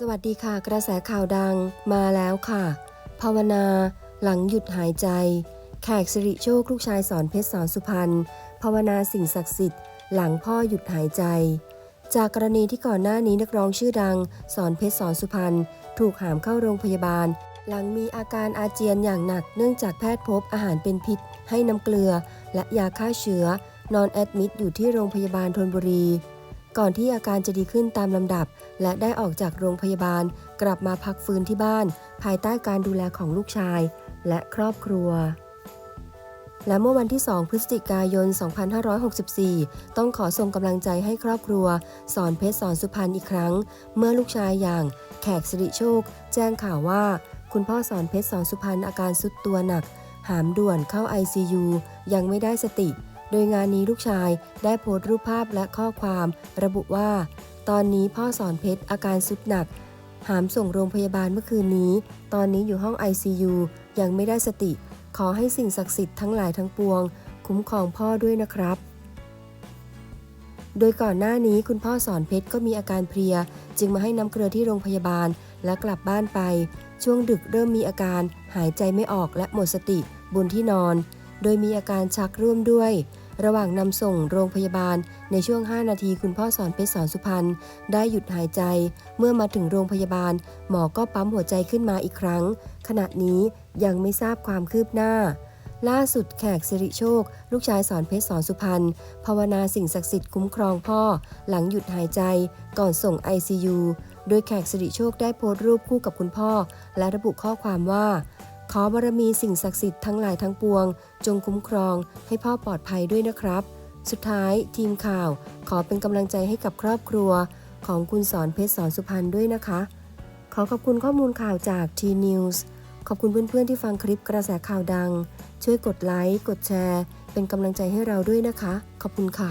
สวัสดีค่ะ กระแสข่าวดังมาแล้วค่ะ ภาวนาหลังหยุดหายใจ แขกสิริโชคลูกชายสอนเพชรสอนสุพรรณภาวนาสิ่งศักดิ์สิทธิ์ หลังพ่อหยุดหายใจ จากกรณีที่ก่อนหน้านี้นักร้องชื่อดัง สอนเพชรสอนสุพรรณถูกหามเข้าโรงพยาบาล หลังมีอาการอาเจียนอย่างหนักเนื่องจากแพทย์พบอาหารเป็นพิษ ให้น้ำเกลือ และยาฆ่าเชื้อนอนแอดมิดอยู่ที่โรงพยาบาลธนบุรี ก่อนที่อาการจะดีขึ้นตามลำดับ และได้ออกจากโรงพยาบาล กลับมาพักฟื้นที่บ้าน ภายใต้การดูแลของลูกชาย และครอบครัว และเมื่อวันที่ 2 พฤศจิกายน 2564 ต้องขอส่งกำลังใจให้ครอบครัว สอนเพชรสอนสุพรรณอีกครั้ง เมื่อลูกชายอย่าง แขกสิริโชค แจ้งข่าวว่า คุณพ่อสอนเพชรสอนสุพรรณอาการสุดตัวหนัก หามด่วนเข้า ICU ยังไม่ได้สติ โดยงานนี้ลูกชายได้โพสต์รูปภาพและข้อความ ระบุว่า ตอนนี้พ่อสอนเพชรอาการสุดหนัก หามส่งโรงพยาบาลเมื่อคืนนี้ ตอนนี้อยู่ห้อง ICU ยังไม่ได้สติ ขอให้สิ่งศักดิ์สิทธิ์ทั้งหลายทั้งปวง คุ้มครองพ่อด้วยนะครับ โดยก่อนหน้านี้คุณพ่อสอนเพชรก็มีอาการเพลีย จึงมาให้น้ำเกลือที่โรงพยาบาลและกลับบ้านไป ช่วงดึกเริ่มมีอาการ หายใจไม่ออกและหมดสติบนที่นอน โดยมีอาการชักร่วมด้วย ระหว่างนำส่งโรงพยาบาล ในช่วง 5 นาทีคุณพ่อสอนเพชรสอนสุพรรณได้หยุดหายใจ เมื่อมาถึงโรงพยาบาล หมอก็ปั๊มหัวใจขึ้นมาอีกครั้ง ขณะนี้ยังไม่ทราบความคืบหน้า ล่าสุดแขกสิริโชค ลูกชายสอนเพชรสอนสุพรรณภาวนาสิ่งศักดิ์สิทธิ์คุ้มครองพ่อ หลังหยุดหายใจ ก่อนส่ง ICU โดยแขกสิริโชคได้โพสต์รูปคู่กับคุณพ่อ และระบุข้อความว่า ขอบารมีสิ่งศักดิ์สิทธิ์ทั้งหลายทั้งปวง จงคุ้มครองให้พ่อปลอดภัยด้วยนะครับ สุดท้ายทีมข่าวขอเป็นกำลังใจให้กับครอบครัว ของคุณสอนเพชรสอนสุพรรณด้วยนะคะ ขอขอบคุณข้อมูลข่าวจาก T News ขอบคุณเพื่อนๆที่ฟังคลิปกระแสข่าวดัง ช่วยกดไลค์กดแชร์ เป็นกำลังใจให้เราด้วยนะคะ ขอบคุณค่ะ